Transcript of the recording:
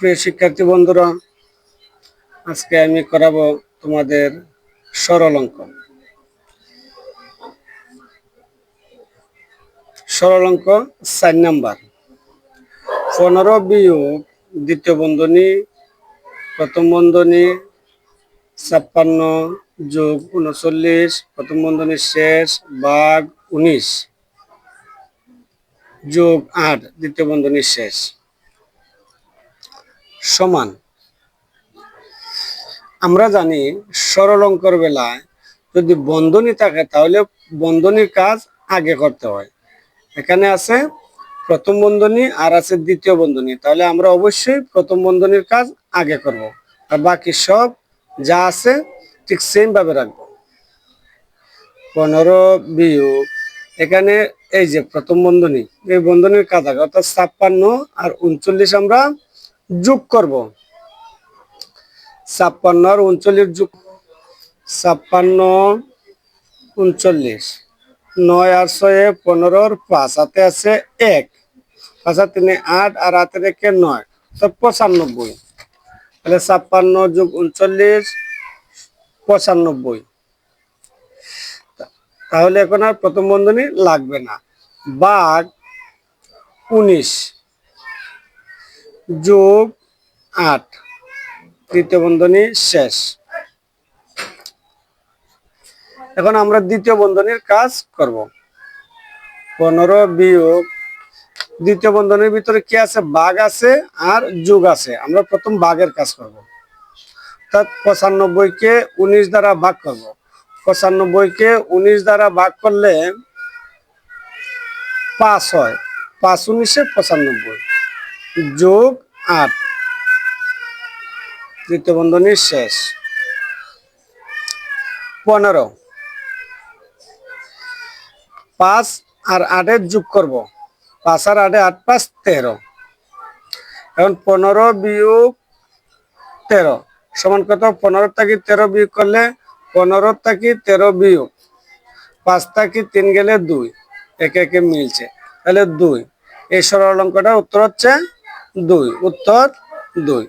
প্রিয় শিক্ষার্থী বন্ধুরা, আজকে আমি করাবো তোমাদের সরল অঙ্ক। সরল অঙ্ক চার নাম্বার। পনেরো বিয়োগ দ্বিতীয় বন্ধনী, প্রথম বন্ধনী ছাপ্পান্ন যোগ উনচল্লিশ, প্রথম বন্ধনীর শেষ, বাঘ উনিশ, যোগ আট, দ্বিতীয় বন্ধনীর শেষ। সমান। আমরা জানি সরল অঙ্কর বেলায় যদি বন্ধনী থাকে তাহলে বন্ধনীর কাজ আগে করতে হয়। এখানে আছে প্রথম বন্ধনী আর আছে দ্বিতীয় বন্ধনী, তাহলে আমরা অবশ্যই প্রথম বন্ধনীর কাজ আগে করব। আর বাকি সব যা আছে ঠিক সেম ভাবে রাখব। পনেরো বিয়োগ, এখানে এই যে প্রথম বন্ধনী, এই বন্ধনীর কাজ আগে, অর্থাৎ ছাপ্পান্ন আর উনচল্লিশ আমরা যোগ করব। ছাপ্পান্ন আর উনচল্লিশ যোগ ছাপ্পান্ন, উনচল্লিশ। নয় আর ছয়ে পনেরোর পাঁচ হাতে আছে এক। পাঁচ আর তিনে আট আর হাতে রেখে নয়। তো পঁচানব্বই। তাহলে ছাপ্পান্ন যোগ উনচল্লিশ, পঁচানব্বই। তাহলে এখন আর প্রথম বন্ধনী লাগবে না। বাঘ উনিশ। যোগ আট। তৃতীয় বন্ধনী শেষ। এখন আমরা দ্বিতীয় বন্ধনীর কাজ করব। পনেরো বিয়োগ দ্বিতীয় বন্ধনীর ভিতরে কি আছে? বাঘ আছে আর যোগ আছে। আমরা প্রথম বাঘের কাজ করব। অর্থাৎ পঁচানব্বই কে উনিশ দ্বারা ভাগ করব। পঁচানব্বই কে উনিশ দ্বারা ভাগ করলে পাঁচ হয়। পাঁচ উনিশে পঁচানব্বই। যোগ আট। তৃতীয় বন্ধনীর শেষ। পনেরো। পাঁচ আর আটের যোগ করব। পাঁচ আর আটে আট পাঁচ তেরো। এখন পনেরো বিয়োগ তেরো। সমান কত? পনেরো থাকি তেরো বিয়োগ করলে পনেরো থাকি তেরো বিয়োগ। পাঁচ থাকি তিন গেলে দুই। একে একে মিলছে। তাহলে দুই। এই সরল অঙ্কটার উত্তর হচ্ছে দুই উত্তর দুই